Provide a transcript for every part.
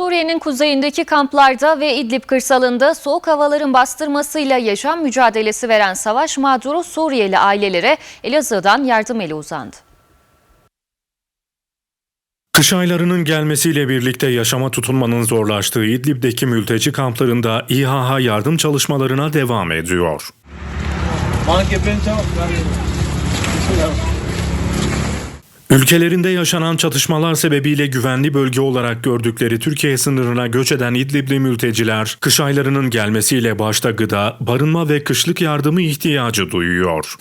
Suriye'nin kuzeyindeki kamplarda ve İdlib kırsalında soğuk havaların bastırmasıyla yaşam mücadelesi veren savaş mağduru Suriyeli ailelere Elazığ'dan yardım eli uzandı. Kış aylarının gelmesiyle birlikte yaşama tutunmanın zorlaştığı İdlib'deki mülteci kamplarında İHH yardım çalışmalarına devam ediyor. Ülkelerinde yaşanan çatışmalar sebebiyle güvenli bölge olarak gördükleri Türkiye sınırına göç eden İdlib'li mülteciler, kış aylarının gelmesiyle başta gıda, barınma ve kışlık yardımı ihtiyacı duyuyor.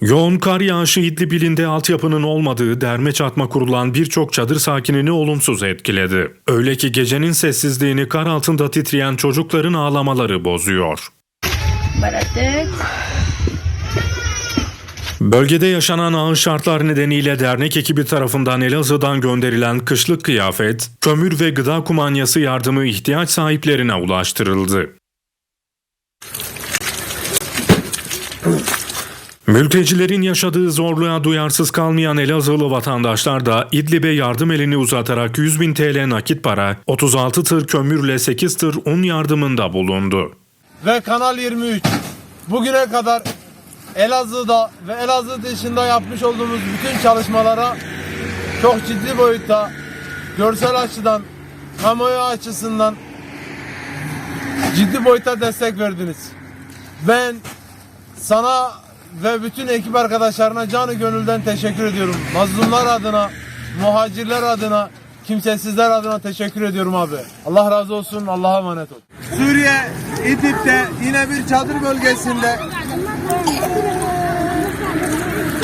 Yoğun kar yağışı İdlib ilinde altyapının olmadığı derme çatma kurulan birçok çadır sakinini olumsuz etkiledi. Öyle ki gecenin sessizliğini kar altında titreyen çocukların ağlamaları bozuyor. Baratek. Bölgede yaşanan ağır şartlar nedeniyle dernek ekibi tarafından Elazığ'dan gönderilen kışlık kıyafet, kömür ve gıda kumanyası yardımı ihtiyaç sahiplerine ulaştırıldı. Mültecilerin yaşadığı zorluğa duyarsız kalmayan Elazığlı vatandaşlar da İdlib'e yardım elini uzatarak 100 bin TL nakit para, 36 tır kömürle 8 tır un yardımında bulundu. Ve Kanal 23 bugüne kadar Elazığ'da ve Elazığ dışında yapmış olduğumuz bütün çalışmalara çok ciddi boyutta görsel açıdan, kamuoyu açısından ciddi boyutta destek verdiniz. Ben sana ve bütün ekip arkadaşlarına canı gönülden teşekkür ediyorum. Mazlumlar adına, muhacirler adına, kimsesizler adına teşekkür ediyorum abi. Allah razı olsun, Allah'a emanet ol. Suriye, İdlib'de yine bir çadır bölgesinde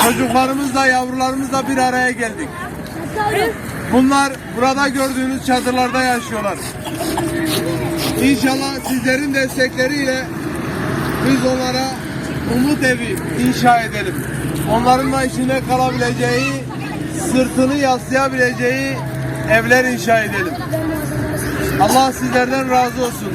çocuklarımızla, yavrularımızla bir araya geldik. Bunlar burada gördüğünüz çadırlarda yaşıyorlar. İnşallah sizlerin destekleriyle biz onlara umut evi inşa edelim. Onların da içinde kalabileceği, sırtını yaslayabileceği evler inşa edelim. Allah sizlerden razı olsun.